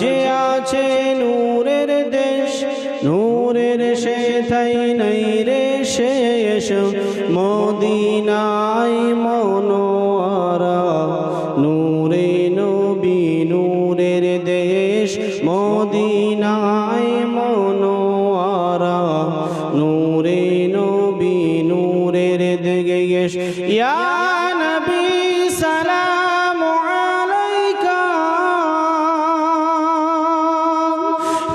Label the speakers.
Speaker 1: যে আছে নূরের দেশ, নূরের সে তাই নাই রে শেষ। মদিনায় মনোয়ারা, নূরে নবী নূরের দেশ। মদিনায় মনোয়ারা, নূরে নবী নূরের দেশ। ইয়া নবী সালাম